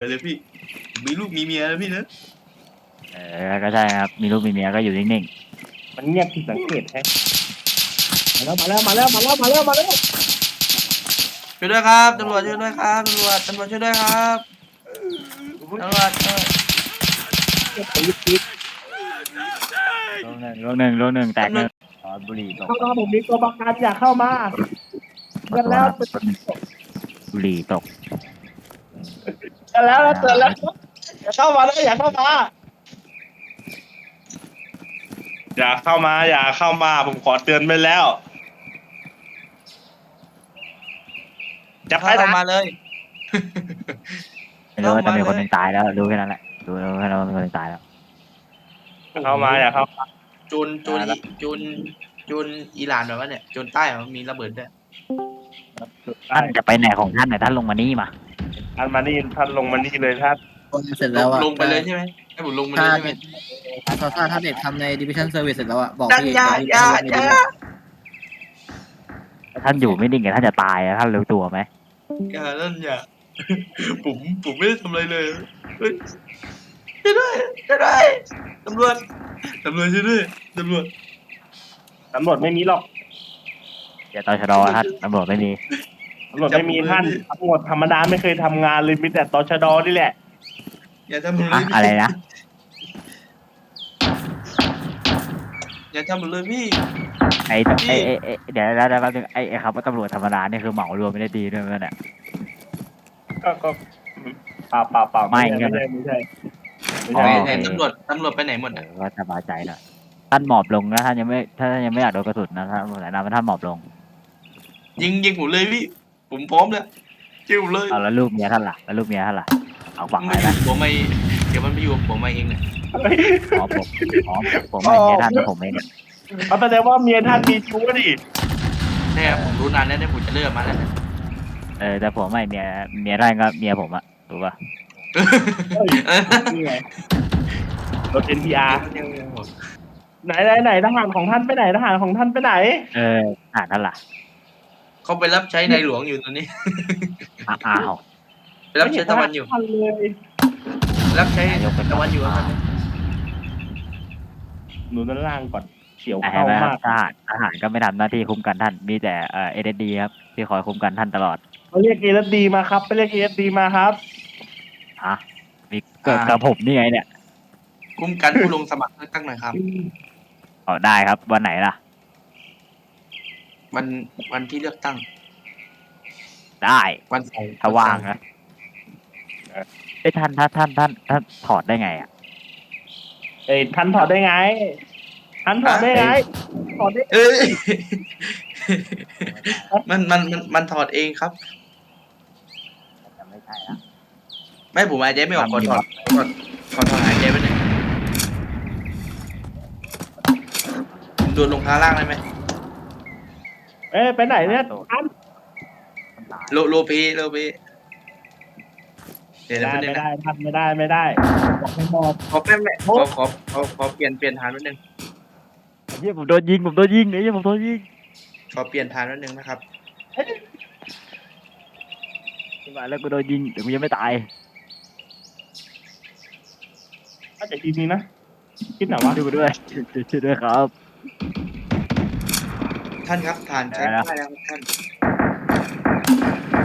ไปเลยพี่ มีลูกมีเมียแล้วพี่นะเออก็ใช่ครับ มีลูกมีเมียก็อยู่นิ่งมันเงียบผิดสังเกตแฮะมาแล้วมาแล้วมาแล้วมาแล้วมาแล้วมาแล้วช่วยด้วยครับตำรวจช่วยด้วยครับตำรวจตำรวจช่วยด้วยครับตำรวจเออๆลูกหนึ่งลูกหนึ่งลูกหนึ่งแตกหนึ่งอ๋อบุหรี่ตกเข้ามาผมมีตัวประกันอยากเข้ามาเตือนแล้ว บุหรี่ตก เตือนแล้วเตือนแล้วอย่าเข้ามาแล้วอย่าเข้ามา อย่าเข้ามาอย่าเข้ามาผมขอเตือนไปแล้ว จะไปเข้าทำมาเลย ไม่รู้ว่าเข้าจะมามีคนเลยหนึ่งตายแล้วรู้แค่นั้นแหละรู้รู้แค่นั้นว่ามีคนหนึ่งตายแล้วเข้ามาอย่าเข้ามาจูนจูนมาแล้วจูนจูนอิหร่านแบบว่าเนี่ยจูนใต้เหรอมีระเบิดด้วย ท่านจะไปไหนของท่านเนี่ยท่านลงมานี่มา ท่านมานี่ท่านลงมานี่เลยท่านคนเสร็จแล้วอะลงไปเลยใช่ไหมให้ผมลงไปเลถ้ายใช่ไหมถ้าถ้าถ้าเด็กทำใน division service เสร็จแล้วอะบอกดังพี่ยาเดี๋ยายวพี่ยาท่านอยู่ไม่นิ่งกับท่านจะตายอะท่านรู้ตัวไหมอย่านั่นอย่าผมผมไม่ได้ทำอะไรเลยเฮ้ยช่วยด้วยช่วยด้วยตำรวจตำรวจช่วยด้วยตำรวจตำรวจไม่มีหรอกอย่าต่อชะดอท่านตำรวจไม่มี ตำรวจไม่มีท่านตำรวจธรรมดาไม่เคยทำงานเลยมีแต่ตชดนี่แหละ อย่าทำผมเลอะยอะไรนะ อย่าทำผมเลยพี่ ไอ้ไอ้ไอ้ไอ้เดี๋ยวแล้วแป๊บนึงไอ้ไอ้คำว่าตำรวจธรรมดาเนี่ยคือเหมารวมไม่ได้ดีด้วยไหมเนี่ยก็ก็เปล่าเปล่าเปล่าไม่ไม่งั้ใช่นไม่ใช่ไม่อ๋อ ใช่ไหนไม่ไหนใช่ตำรวจตำรวจไปไหนหมดเออะอก็สบายใจหน่อยท่านหมอบลงนะท่านยังไม่ถ้าท่านยังไม่อยากโดนกระสุนนะท่านแนะนำให้ท่านหมอบลง ยิงยิงผมเลยพี่ ผมพร้อมแล้วจิ้วเลยเอาแล้วลูกเมียท่านล่ะแล้วลูกเมียท่านล่ะเอาฝังไม่ไว้อนะยู่ผมไม่เดี๋ยวมันไปอยู่กับผมมาเองเนี่ยอ๋อผมอ๋อผมไม่เมียท่านนะผมเองเอาแสดงว่าเมียท่านมีชู้ดิแน่ผมรู้นานแล้วเนี่ยผมจะเลิกมาแล้วเนี่ยเออแต่ผมไม่เมียเมียท่านก็เมียผมอะรู้ป่ะนี่ไงรถ NPR ไหนไหนไหนทหารของท่านไปไหนทหารของท่านไปไหน เอออ่านท่านล่ะ เขาไปรับใช้ในหลวงอยู่ตอนนี้อะอ้าวไปรับใช้ตะวันอยู่ท่านเลยรับใช้นายกเป็นตะวันอยู่ครับหนูด้านล่างก่อนเฉียวอะเห็เข้านไหมครัมาบกทหารทหารก็ไม่ทำหน้าที่คุ้มกันท่าน มีแต่เอเอเดดีครับที่คอยคุ้มกันท่านตลอดเขาเรียกเอสดีมาครับไปเรียกเอสดีมาครับ ฮะมีเกิดกับผมนี่ไงเนี่ย คุ้มกันผู้ลงสมัครเลือกตั้งหน่อยครับ อ๋อได้ครับวันไหนล่ะ วันวันที่เลือกตั้ง ได้วันเสาร์ถ้าว่างนะไอ้ยท่านถ้าท่านท่านท่านถอดได้ไงอะเอ้ยท่านถอดได้ไงท่านถอดได้ไงถอดได้เอ้ยมันมันมันมันถอดเองครับ จะไม่ใช่ละไม่ผมหายใจไม่ออกขอถอดขอถอดขอถอดหายใจไปหน่อยผมโดนลงข้างล่างได้ไหม เอ้ยไปไหนเนี่ยท่านโลโลเพโลเพเดี๋ยวไม่นะได้แป๊บนึไม่งนะได้ท่านไม่ได้ไม่ได้บอกให้มอบขอแป๊บนึงขอขอขอขอเปลี่ยนเปลี่ยนฐานนิดนึงเฮ้ยผมโดนยิงผมโดนยิงเฮ้ยผมโดนยิงขอเปลี่ยนฐานนิดนึงนะครับขึ้นมาแล้วกูโดนยิงเดี๋ยวกูยังไม่ตายถ้าจะทีนี้นะคิดหน่อยวะดูด้วยช่วยด้วยครับ ท่านครับฐานใช้ได้แล้วได้แล้วครับท่าน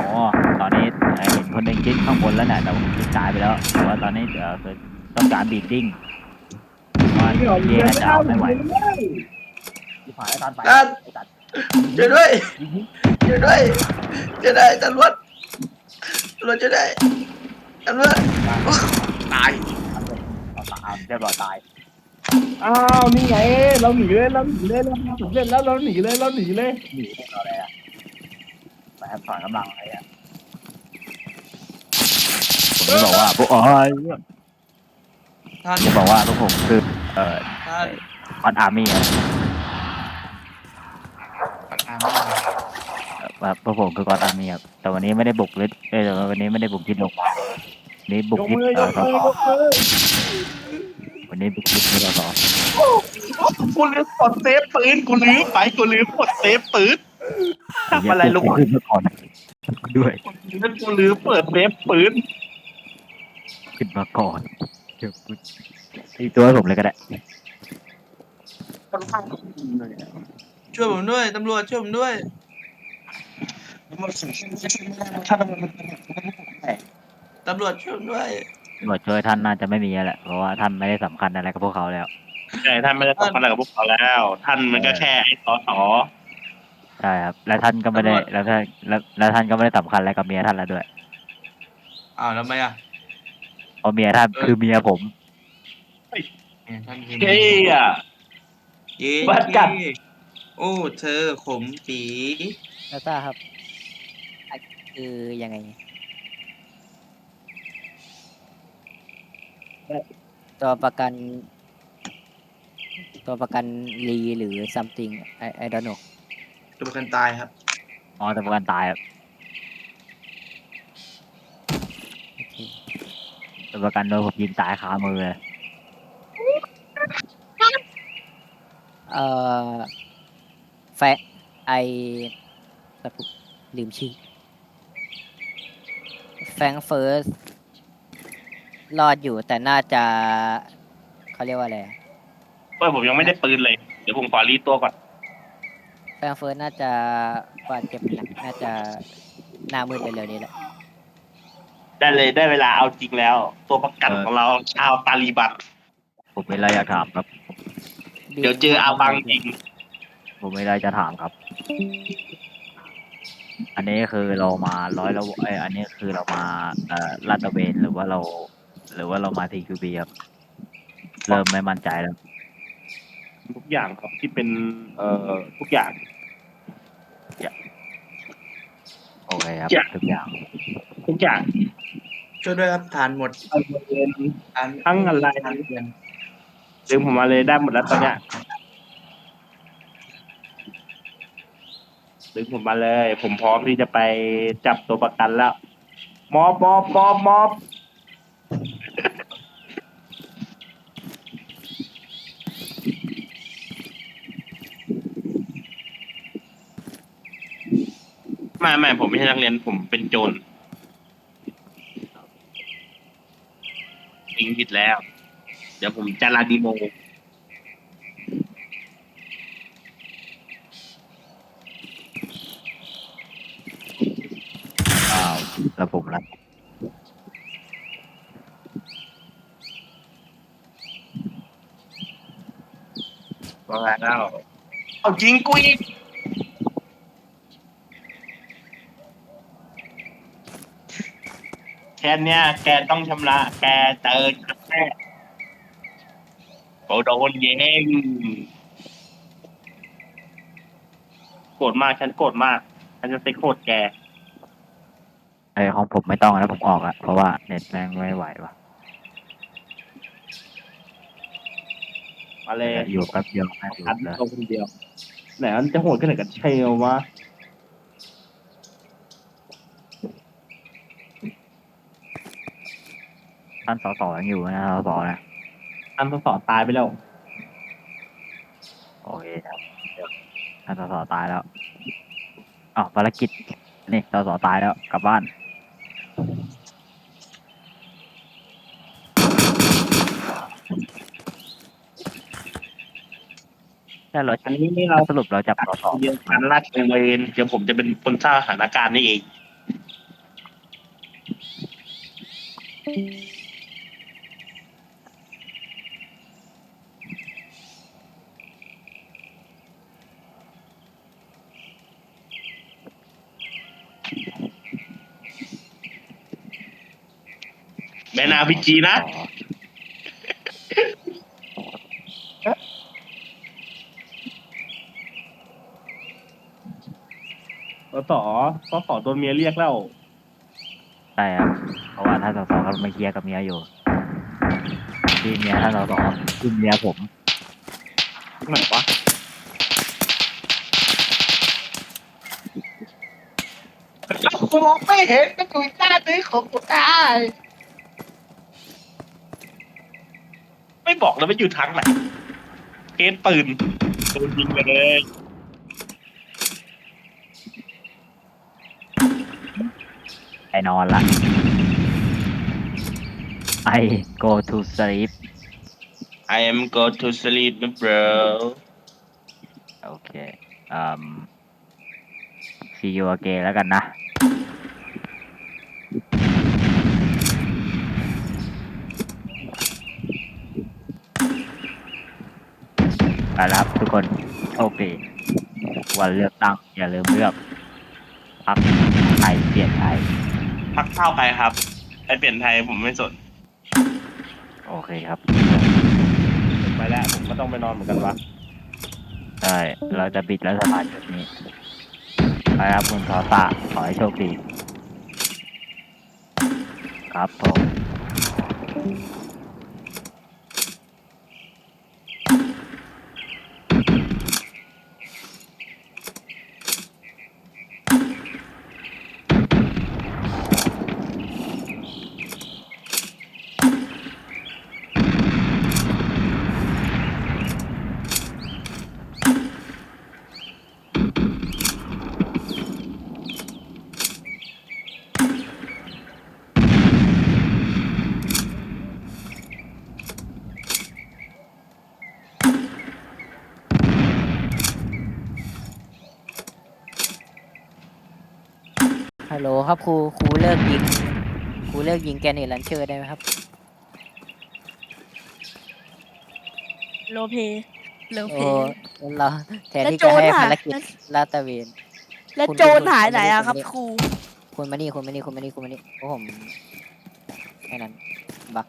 อ๋อตอนนี้เอ่อเห็นคนหนึ่งคิดข้างบนแล้วเนี่ยแต่ผมคิดตายไปแล้วแต่ว่าตอนนี้เดี๋ยวคือต้องการบีดดิ้งว่าเย่น่าจะเอาไม่ไหวที่ผ่านแล้วตอนไปท่านช่วยด้วยช่วยด้วยช่วยได้ตำรวจตำรวจช่วยได้ตำรวจตายเอาตายเรียบร้อยตาย อ้าวนี่ไงเราหนีเลยเราหนีเลยเราสำเร็จแล้วเราหนีเลยเราหนีเลยหนีเราอะไรอะไปครับถอนกำลังอะไรอะผมจะบอกว่าพวกอ๋อท่านจะบอกว่าพวกผมคือเอ่อท่านคอนอาร์มี่ครับปัดอ่างแบบพวกผมคือคอนอาร์มี่ครับแต่วันนี้ไม่ได้บุกเลยเอ้ยแต่วันนี้ไม่ได้บุกที่โรงพยาบาลนี่บุกยกที่มือยเอ่อกมือยกมือ วันนี้บุกที่สสกูลืมกดเซฟปืนกูลืมไปกูลืมกดเซฟปืนทำอะไรลูกขึ้นมาก่อนด้วยนั่นกูลืมเปิดเซฟปืนขึ้นมาก่อนเดี๋ยวกูอีกตัวให้ผมเลยก็ได้ช่วยผมด้วยตำรวจช่วยผมด้วยถ้ามันตำรวจช่วยผมด้วย ตำรวจช่วยท่านน่าจะไม่มีแล้วแหละเพราะว่าท่านไม่ได้สำคัญอะไรกับพวกเขาแล้ว ใช่ท่านไม่ได้สำคัญอะไรกับพวกเขาแล้ว ท่านมันก็แค่ไอ้สอสอใช่ครับ และท่านก็ไม่ได้แล้วท่านแล้วแล้วท่านก็ไม่ได้สำคัญอะไรกับเมียท่านแล้วด้วยอ้าวแล้วทำไมอะเพราะเมียท่านคือเมียผม เนี่ยท่านคือเฮ้ยอะเย้บ้านกัด โอ้เธอขมปี แล้วทราบครับอะคือยังไง ตัวประกัน ตัวประกันรีหรือ something I I don't know ตัวประกันตายครับ อ๋อแต่ประกันตายครับโอเคแต่ประกันโดนผมยิงตายคามือเลยเอ่อแฟไอแบบลืมชื่อแฟงเฟิร์ส รอดอยู่แต่น่าจะเขาเรียกว่าอะไรอะเฮ้ยผมยังไม่ได้ปืนเลย เดี๋ยวผมขอรีตัวก่อน แฟงเฟิร์สน่าจะบาดเจ็บหนักน่าจะหน้ามืดเร็วๆนี้แหละได้เลยได้เวลาเอาจริงแล้ว ตัวประกันของเราชาวตาลีบันผมไม่ได้จะถามครับ เดี๋ยวเจออาบังจริงผมไม่ได้จะถามครับ อันนี้คือเรามาร้อยแล้วเอยอันนี้คือเรามาเอ่อลาดตระเวนหรือว่าเรา หรือว่าเรามาทีคิวบีครับ เริ่มไม่มั่นใจแล้ว ทุกอย่างครับที่เป็นเอ่อทุกอย่าง โอเคครับอย่าทุกอย่าง ทุกอย่างช่วยด้วยครับทานหมดทานทั้งอะไร ทานเดือนดึงผมมาเลยได้หมดแล้วตอนเนี้ยดึงผมมาเลย ผมพร้อมที่จะไปจับตัวประกันแล้ว มอบมอบมอบมอบ ไม่ไม่ผมไม่ใช่นักเรียนผมเป็นโจรยิงผิดแล้ว เดี๋ยวผมจะลาดีโมอ้าวแล้วผมละมาแล้วเอาจริงกูอีก แค่เนี้ยแกต้องชำระ แกเจอแค่โโดนเย้งโกรธมากฉันโกรธมาก ฉันจะไปโกรธแก ไอของผมไม่ต้องแล้วผมออกละเพราะว่าเน็ตแม่งไม่ไหวว่ะมาเลยอยู่แป๊บเดียวแม่งหลุอันดเลยตรงคนเดียวไหนมันจะโหดกันไหนกันเชลวะ ท่านสอสอยังอยู่นะสอสอนะอันทดสอบตายไปแล้ว โอเคครับเดี๋ยวท่านสอสอตายแล้วอ๋อภารกิจนี่สอสอตายแล้วกลับบ้านแต่เราอันนี้นี่เราสรุปเราจับสอสอเดียวกันลาดตระเวนเดี๋ยวผมจะเป็นคนสร้างสถานการณ์นี่เองแม่ นาพิจีนะสสสสโดนเมียเรียกแล้ว ใช่ครับเพราะว่าท่านสอสอกำลังมาเคลียร์กับเมียอยู่ที่เมียท่านสอสอคือเมียผมไหนวะกูมองไม่เห็นก็กูกล้าซื้อของกูได้ ไม่บอกเลยว่าอยู่ทางไหนเกณฑ์ปืนโดนยิงไปเลยไอ้นอนละ I go to sleep I am go to sleep bro โอเคอืม see you again แล้วกันนะ ไปแล้วครับทุกคนโชคดีวันเลือกตั้งอย่าลืมเลือกพักไทยเปลี่ยนไทย พักเข้าไปครับไอเปลี่ยนไทยผมไม่สน โอเคครับไปแล้วผมก็ต้องไปนอนเหมือนกันวะใช่เราจะปิดแล้วสถานจุดนี้ไปครับคุณทอตาขอให้โชคดี ครับผม ฮัลโหลครับครูครูเลิกยิงครูเลิกยิงแกนเนตลันเชอร์ได้ไหมครับโลเพโลเพ โอ้เราแทนแล้วที่โจจะรให้หาภารกิจแล้วลาดตระเวน แล้วคุณโจรคุณหายคุณไหนไม่ได้อะครับคุณไม่ได้ครู คุณมานี่คุณมานี่คุณมานี่คุณมานี่เพราะผมแค่นั้นบัก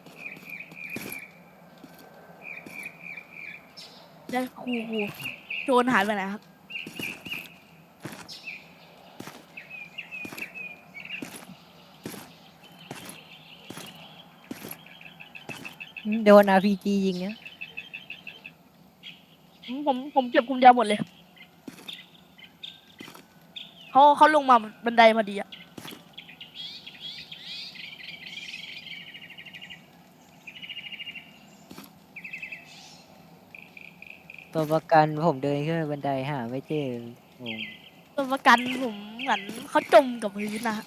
แล้วครูครูโจรหายไปไหนครับ โดน RPG ยิงเนี่ยผมผมผมเก็บคุมยาหมดเลยเขาเขาลงมาบันไดมาดีอะตัวประกันผมเดินขึ้นบันไดหาไม่เจองงตัวประกันผมเหมือนเขาจมกับพื้นนะฮะ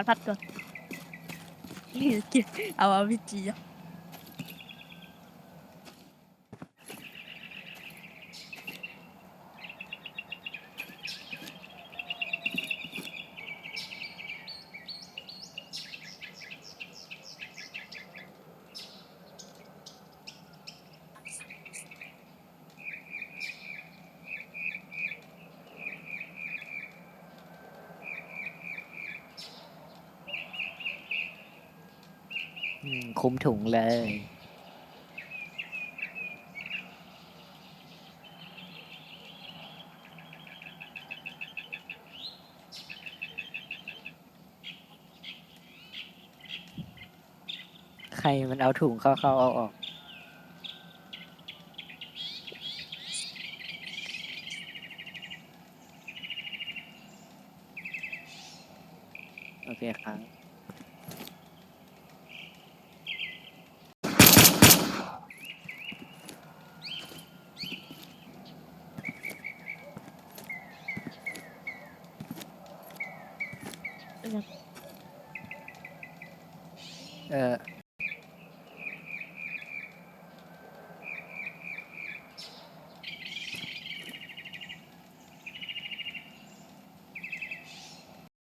มันพัดก่อนนี่เก็บเอาอาวิจีอะ อืม คุมถุงเลย ใครมันเอาถุงเข้าเข้าเอาออก โอเคครับ เออ